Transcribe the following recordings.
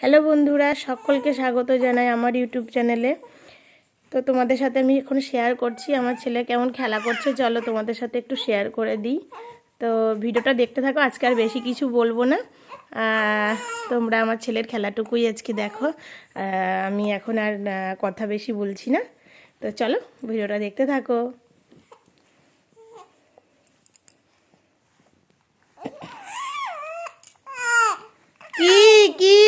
Hello বন্ধুরা, সকলকে স্বাগত জানাই আমার ইউটিউব চ্যানেলে তো তোমাদের সাথে আমি এখন শেয়ার করছি, আমার ছেলে কেমন খেলা করছে, চলো তোমাদের সাথে একটু শেয়ার করে দিই। তো ভিডিওটা দেখতে থাকো, আজকে আর বেশি কিছু বলব না। তোমরা আমার ছেলের খেলাটুকুই আজকে দেখো। আমি এখন আর কথা বেশি বলছি না। তো চলো, ভিডিওটা দেখতে থাকো কি কি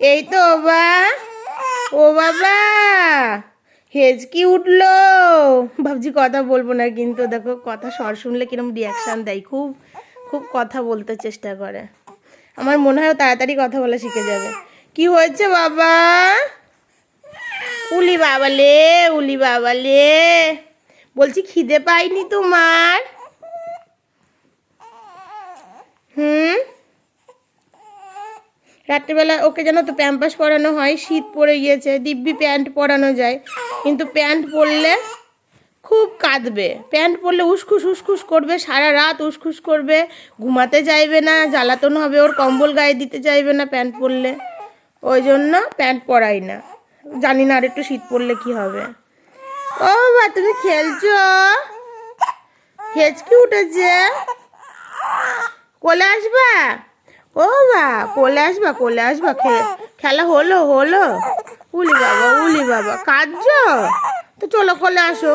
এই তো বা ও বাবা হেজকি উঠল। ভাবছি কথা বলব না কিন্তু, দেখো, কথা স্বর শুনলে কিরম রিয়াকশান দেয়। খুব খুব কথা বলতে চেষ্টা করে। আমার মনে হয় তাড়াতাড়ি কথা বলা শিখে যাবে। কি হয়েছে বাবা? উলি বাবা লে, উলি বাবা লে। বলছি, খিদে পাইনি তোমার? হুম? রাত্রিবেলা ওকে যেন তো প্যাম্পাস পরানো হয়, শীত পড়ে গিয়েছে, দিব্যি প্যান্ট পরানো যায়। কিন্তু প্যান্ট পরলে খুব কাঁদবে। প্যান্ট পরলে উসখুস উসখুস করবে, সারা রাত উসখুস করবে, ঘুমাতে চাইবে না, জ্বালাতন হবে, ওর কম্বল গায়ে দিতে চাইবে না প্যান্ট পরলে। ওই জন্য প্যান্ট পরাই না। জানি না আর একটু শীত পড়লে কি হবে। ও বা তুমি খেলছো? হেঁচকি উঠেছে। কোলে আসবা? ও বা কোলে আসবা কোলে আসবা খেলা হলো হলো উলি বাবা উলি বাবা কাঁদছ তো চলো কোলে আসো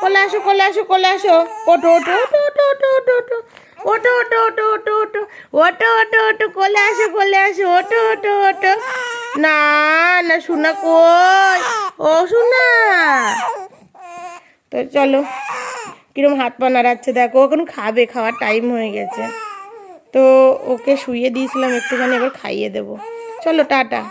কোলে আসো কোলে আসো কোলে আসো ওটো ওটো ওটো ওটো ওটো ওটো ওটো ওটো ওটো ওটো ওটো ওটো ওটো ওটো কোলে আসো কোলে আসো ওটো ওটো ওটো না না শোনা কই ও শোনা তো চলো কিরম হাত পা নাড়াচ্ছে দেখো এখন খাবে খাওয়ার টাইম হয়ে গেছে তো ওকে শুয়ে দিয়েছিলাম একটুখানি এবার খাইয়ে দেবো। চলো টাটা।